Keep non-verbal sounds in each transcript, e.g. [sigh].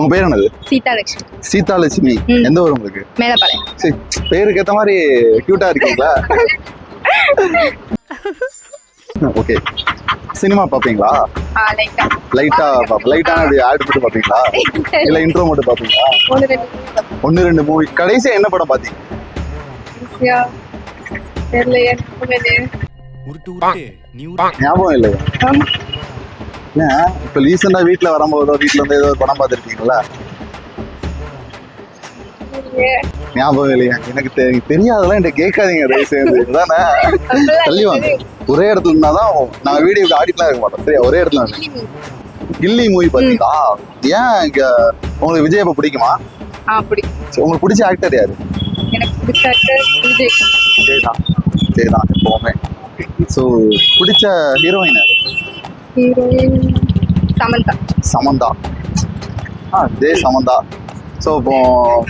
உங்க பேர் என்னது? சீதா லட்சுமி சீதா லட்சுமி ம். எந்த ஊர் உங்களுக்கு? மேலப்பாளையம். சரி பேருக்கு ஏத்த மாதிரி கியூட்டா இருக்கீங்களா? [laughs] ஓகே சினிமா பாப்பீங்களா? லைட்டா லைட்டா லைட்டா அப்படி ஆட் போட்டு பாப்பீங்களா? இல்ல இன்ட்ரோ மட்டும் பாப்பீங்களா? ஒன்னு ரெண்டு மூவி கடைசியா என்ன படம் பாத்தீங்க? ஞாபகம் இல்லையா. ஏன் இப்ப ரீசெண்டா வீட்ல வரும்போதோ வீட்ல இருந்து ஏதோ படம் பார்த்திருக்கீங்களா. ஞாபகம் இல்லையா. எனக்கு தெரியாதெல்லாம் என்கிட்ட கேட்காதீங்க தயவு செய்து தானே தள்ளி வாங்க. ஒரே இடத்துல இருந்தாதான் நாங்க வீடியோக்கு ஆடிட்டுலாம் இருக்க மாட்டோம். சரியா? ஒரே இடத்துல. கில்லி மூவி. பாத்தீங்களா ஏன் இங்க உங்களுக்கு விஜய் இப்ப பிடிக்குமா? உங்களுக்கு பிடிச்ச ஆக்டர் யாரு? விஜய் தான் விஜய். தான் எப்பவுமே. ஸோ பிடிச்ச ஹீரோயின் ஹீரோயின் சமந்தா. சமந்தா. ஆ ஜெய் சமந்தா. ஸோ இப்போ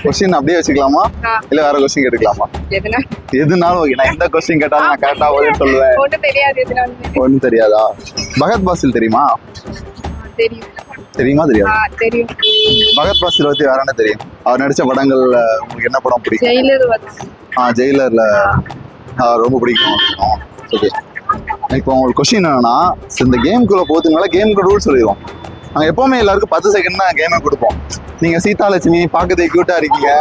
கொஸ்டின் அப்படியே வச்சுக்கலாமா. இல்ல வேற கொஸ்டின் கேட்டுக்கலாமா? எதுனா? எதுனாலும் ஓகே நான் எந்த கொஸ்டின் கேட்டாலும் நான் கரெக்டா பதில் சொல்லுவேன். ஒன்றும் தெரியாது ஒன்றும் பகத் பாசில் தெரியுமா? தெரியும். தெரியாது? தெரியும். பகத் பாசில் பத்தி வேற என்ன தெரியும்? அவர் நடிச்ச படங்கள்ல உங்களுக்கு என்ன படம் பிடிக்கும்? ஜெயிலர் ஆ ஜெயிலர்ல ரொம்ப பிடிக்கும். ஓகே இப்போ உங்களுக்கு கொஸ்டின் என்னன்னா இந்த கேம்குள்ள போகிறதுனால கேமுக்கு ரூல் சொல்லிடுவோம். நாங்கள் எப்பவுமே எல்லாருக்கும் பத்து செகண்ட் தான் கேமே கொடுப்போம். நீங்க சீதாலட்சுமி பார்க்கறதுக்கு கியூட்டா இருக்கீங்க.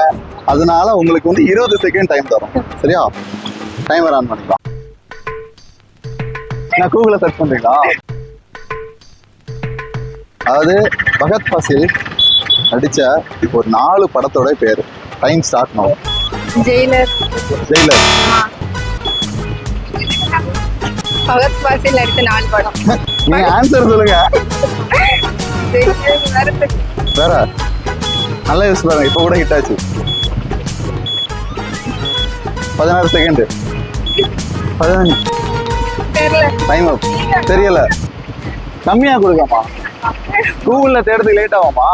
அதனால உங்களுக்கு வந்து இருபது செகண்ட் டைம் தரோம். சரியா? டைமர் ஆன் பண்ணிக்கலாம் நான் கூகுளில் சர்ச் பண்றீங்களா? அதாவது பகத் பாசில் நடிச்ச இப்போ ஒரு நாலு படத்தோட பேர். டைம் ஸ்டார்ட் பண்ணுவோம் ஜெயிலர் ஜெயிலர் பகத் பாசில் நடித்த நாலு படம். நீங்க ஆன்சர் சொல்லுங்க. வேற. நல்ல யூஸ் பாருங்க இப்போ கூட ஹிட் ஆச்சு. பதினாறு செகண்ட் பதினஞ்சு. டைம் அப் தெரியல. கம்மியா கொடுக்காமா கூகுள்ல தேடுறதுக்கு லேட் ஆகுமா?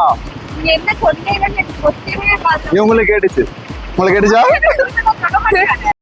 இவங்களுக்கு கேட்டுச்சு. உங்களுக்கு கேட்டுச்சா? [laughs]